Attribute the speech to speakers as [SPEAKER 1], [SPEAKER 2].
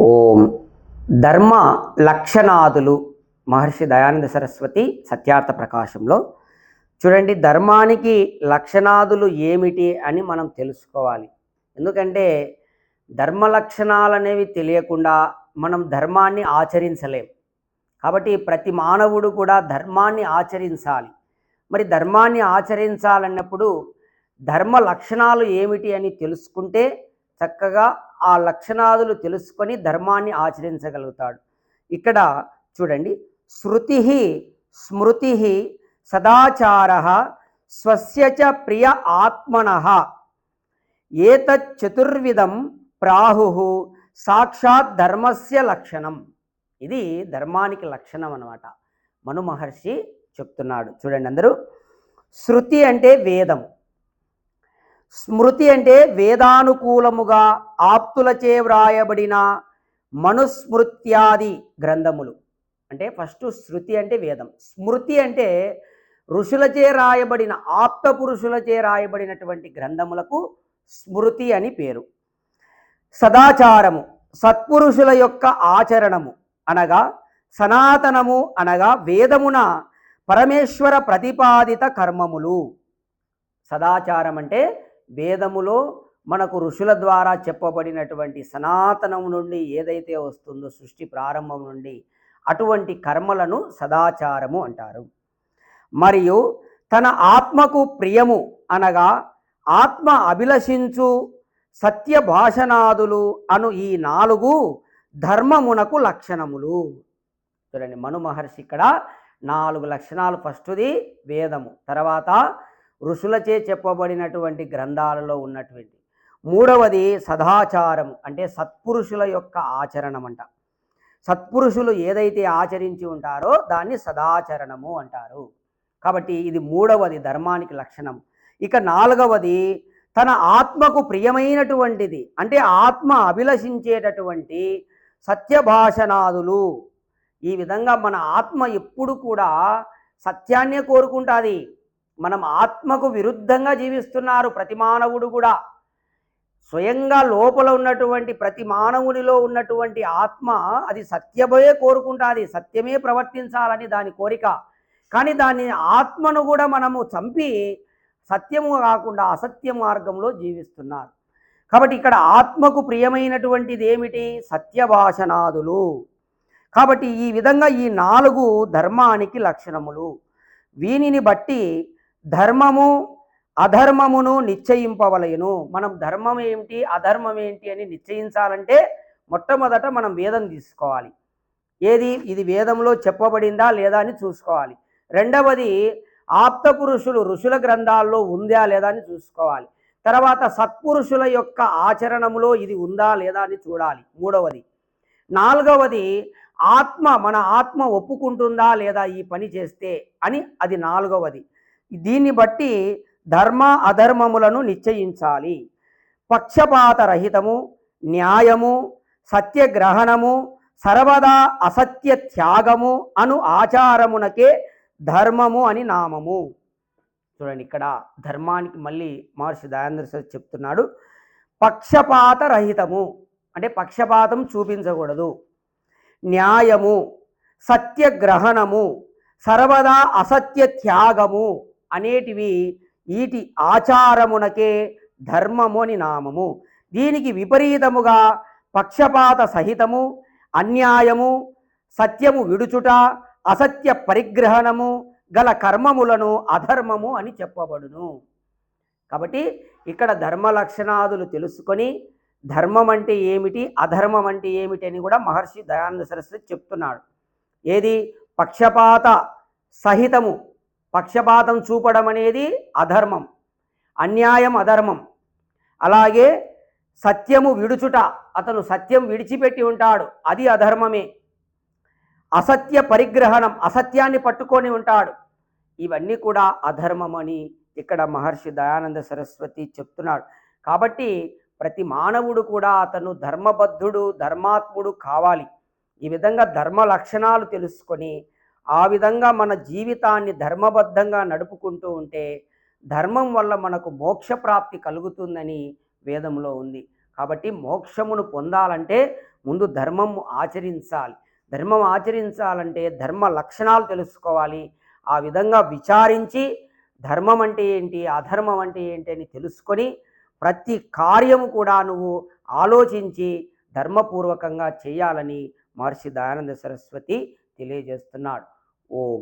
[SPEAKER 1] ఓం ధర్మ లక్షణాదులు మహర్షి దయానంద సరస్వతి సత్యార్థ ప్రకాశంలో. చూడండి ధర్మానికి లక్షణాదులు ఏమిటి అని మనం తెలుసుకోవాలి. ఎందుకంటే ధర్మ లక్షణాలు అనేవి తెలియకుండా మనం ధర్మాన్ని ఆచరించలేం. కాబట్టి ప్రతి మానవుడు కూడా ధర్మాన్ని ఆచరించాలి. మరి ధర్మాన్ని ఆచరించాలన్నప్పుడు ధర్మ లక్షణాలు ఏమిటి అని తెలుసుకుంటే చక్కగా ఆ లక్షణాదులు తెలుసుకొని ధర్మాన్ని ఆచరించగలుగుతాడు. ఇక్కడ చూడండి శృతి స్మృతి సదాచార స్వస్య చ ప్రియ ఆత్మన ఏతచ్చతుర్విధం ప్రాహు సాక్షాత్ ధర్మస్య లక్షణం. ఇది ధర్మానికి లక్షణం అనమాట మను మహర్షి చెప్తున్నాడు. చూడండి అందరూ శృతి అంటే వేదము స్మృతి అంటే వేదానుకూలముగా ఆప్తులచే వ్రాయబడిన మనుస్మృత్యాది గ్రంథములు. అంటే ఫస్ట్ శృతి అంటే వేదం. స్మృతి అంటే ఋషులచే రాయబడిన ఆప్త పురుషులచే రాయబడినటువంటి గ్రంథములకు స్మృతి అని పేరు. సదాచారము సత్పురుషుల యొక్క ఆచరణము అనగా సనాతనము అనగా వేదమున పరమేశ్వర ప్రతిపాదిత కర్మములు. సదాచారం అంటే వేదములో మనకు ఋషుల ద్వారా చెప్పబడినటువంటి సనాతనం నుండి ఏదైతే వస్తుందో సృష్టి ప్రారంభం నుండి అటువంటి కర్మలను సదాచారము అంటారు. మరియు తన ఆత్మకు ప్రియము అనగా ఆత్మ అభిలషించు సత్య భాషనాదులు అను ఈ నాలుగు ధర్మమునకు లక్షణములు. చూడండి మను మహర్షి ఇక్కడ నాలుగు లక్షణాలు ఫస్ట్ది వేదము తర్వాత ఋషులచే చెప్పబడినటువంటి గ్రంథాలలో ఉన్నటువంటి. మూడవది సదాచారం అంటే సత్పురుషుల యొక్క ఆచరణం అంట సత్పురుషులు ఏదైతే ఆచరించి ఉంటారో దాన్ని సదాచరణము అంటారు. కాబట్టి ఇది మూడవది ధర్మానికి లక్షణం. ఇక నాలుగవది తన ఆత్మకు ప్రియమైనటువంటిది అంటే ఆత్మ అభిలషించేటటువంటి సత్యభాషనాదులు. ఈ విధంగా మన ఆత్మ ఎప్పుడు కూడా సత్యాన్నే కోరుకుంటుంది. మనం ఆత్మకు విరుద్ధంగా జీవిస్తున్నారు ప్రతి మానవుడు కూడా. స్వయంగా లోపల ఉన్నటువంటి ప్రతి మానవునిలో ఉన్నటువంటి ఆత్మ అది సత్యమే కోరుకుంటుంది సత్యమే ప్రవర్తించాలని దాని కోరిక. కానీ దాని ఆత్మను కూడా మనము చంపి సత్యము కాకుండా అసత్య మార్గంలో జీవిస్తున్నారు. కాబట్టి ఇక్కడ ఆత్మకు ప్రియమైనటువంటిది ఏమిటి? సత్యభాషనాదులు. కాబట్టి ఈ విధంగా ఈ నాలుగు ధర్మానికి లక్షణములు. వీనిని బట్టి ధర్మము అధర్మమును నిశ్చయింపవలయను మనం ధర్మం ఏమిటి అధర్మం ఏంటి అని నిశ్చయించాలంటే మొట్టమొదట మనం వేదం తీసుకోవాలి. ఏది? ఇది వేదంలో చెప్పబడిందా లేదా అని చూసుకోవాలి. రెండవది ఆప్త పురుషులు ఋషుల గ్రంథాల్లో ఉందా లేదా అని చూసుకోవాలి. తర్వాత సత్పురుషుల యొక్క ఆచరణములో ఇది ఉందా లేదా అని చూడాలి. మూడవది. నాలుగవది ఆత్మ మన ఆత్మ ఒప్పుకుంటుందా లేదా ఈ పని చేస్తే అని అది నాలుగవది. దీన్ని బట్టి ధర్మ అధర్మములను నిశ్చయించాలి. పక్షపాత రహితము న్యాయము సత్యగ్రహణము సర్వదా అసత్య త్యాగము అను ఆచారమునకే ధర్మము అని నామము. చూడండి ఇక్కడ ధర్మానికి మళ్ళీ మహర్షి దయాంధ్ర సరస్వతి చెప్తున్నాడు. పక్షపాత రహితము అంటే పక్షపాతం చూపించకూడదు. న్యాయము సత్యగ్రహణము సర్వదా అసత్య త్యాగము అనేటివి ఈటి ఆచారమునకే ధర్మము అని నామము. దీనికి విపరీతముగా పక్షపాత సహితము అన్యాయము సత్యము విడుచుట అసత్య పరిగ్రహణము గల కర్మములను అధర్మము అని చెప్పబడును. కాబట్టి ఇక్కడ ధర్మ లక్షణాదులు తెలుసుకొని ధర్మం అంటే ఏమిటి అధర్మం అంటే ఏమిటి అని కూడా మహర్షి దయానంద సరస్వతి చెప్తున్నాడు. ఏది? పక్షపాత సహితము పక్షపాతం చూపడం అనేది అధర్మం అన్యాయం అధర్మం. అలాగే సత్యము విడుచుట అతను సత్యం విడిచిపెట్టి ఉంటాడు అది అధర్మమే. అసత్య పరిగ్రహణం అసత్యాన్ని పట్టుకొని ఉంటాడు ఇవన్నీ కూడా అధర్మమని ఇక్కడ మహర్షి దయానంద సరస్వతి చెప్తున్నాడు. కాబట్టి ప్రతి మానవుడు కూడా అతను ధర్మబద్ధుడు ధర్మాత్ముడు కావాలి. ఈ విధంగా ధర్మ లక్షణాలు తెలుసుకొని ఆ విధంగా మన జీవితాన్ని ధర్మబద్ధంగా నడుపుకుంటూ ఉంటే ధర్మం వల్ల మనకు మోక్ష ప్రాప్తి కలుగుతుందని వేదంలో ఉంది. కాబట్టి మోక్షమును పొందాలంటే ముందు ధర్మం ఆచరించాలి. ధర్మం ఆచరించాలంటే ధర్మ లక్షణాలు తెలుసుకోవాలి. ఆ విధంగా విచారించి ధర్మం అంటే ఏంటి అధర్మం అంటే ఏంటి అని తెలుసుకొని ప్రతి కార్యము కూడా నువ్వు ఆలోచించి ధర్మపూర్వకంగా చేయాలని మహర్షి దయానంద సరస్వతి తెలియజేస్తున్నాడు. ఓం